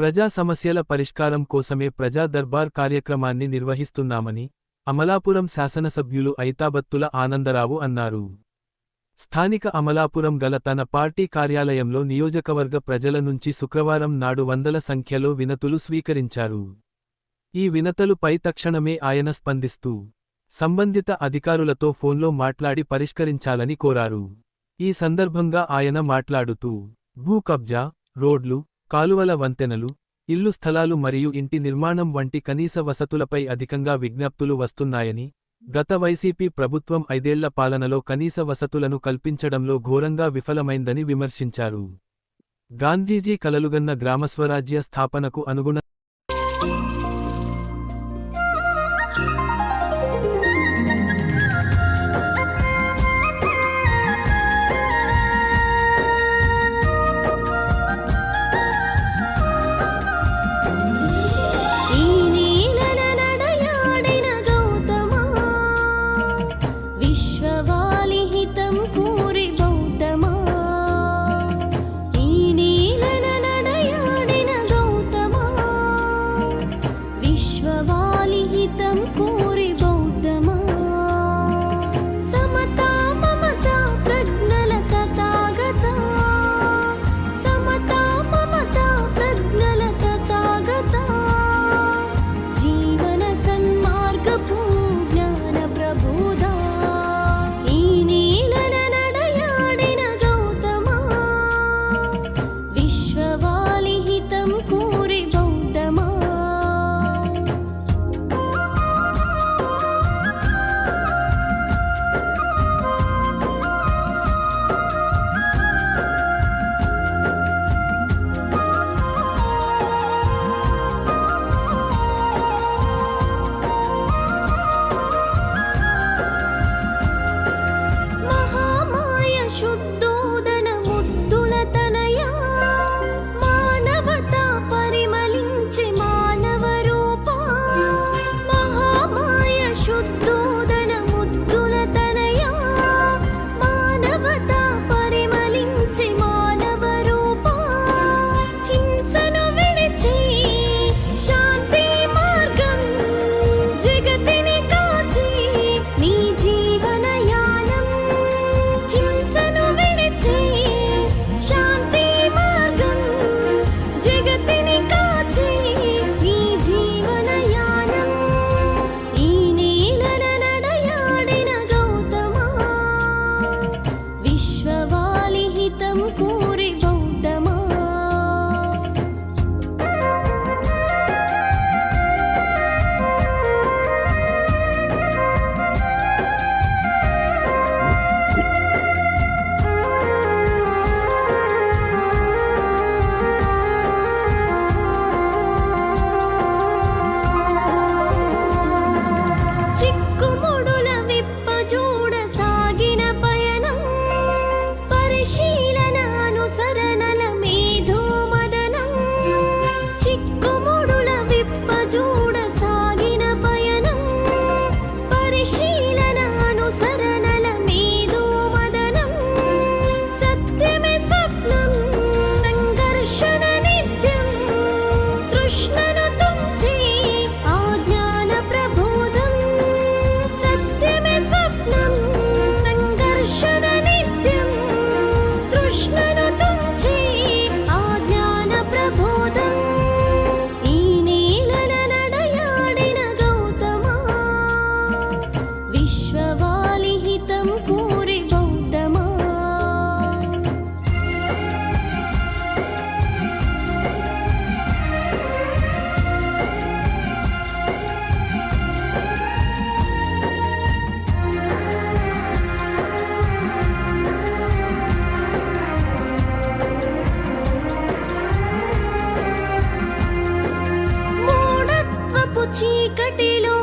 ప్రజా సమస్యల పరిష్కారం కోసమే ప్రజా దర్బార్ కార్యక్రమాన్ని నిర్వహిస్తున్నామని అమలాపురం శాసనసభ్యులు ఐతాబత్తుల ఆనందరావు అన్నారు. స్థానిక అమలాపురం గల తన పార్టీ కార్యాలయంలో నియోజకవర్గ ప్రజల నుంచి శుక్రవారం నాడు వందల సంఖ్యలో వినతులు స్వీకరించారు. ఈ వినతలుపై తక్షణమే ఆయన స్పందిస్తూ సంబంధిత అధికారులతో ఫోన్లో మాట్లాడి పరిష్కరించాలని కోరారు. ఈ సందర్భంగా ఆయన మాట్లాడుతూ భూ కబ్జా రోడ్లు కాలువల వంతెనలు ఇల్లు స్థలాలు మరియు ఇంటి నిర్మాణం వంటి కనీస వసతులపై అధికంగా విజ్ఞప్తులు వస్తున్నాయని గత వైసీపీ ప్రభుత్వం ఐదేళ్ళ పాలనలో కనీస వసతులను కల్పించడంలో ఘోరంగా విఫలమైందని విమర్శించారు. గాంధీజీ కలలుగన్న గ్రామస్వరాజ్య స్థాపనకు అనుగుణ చీకటిలో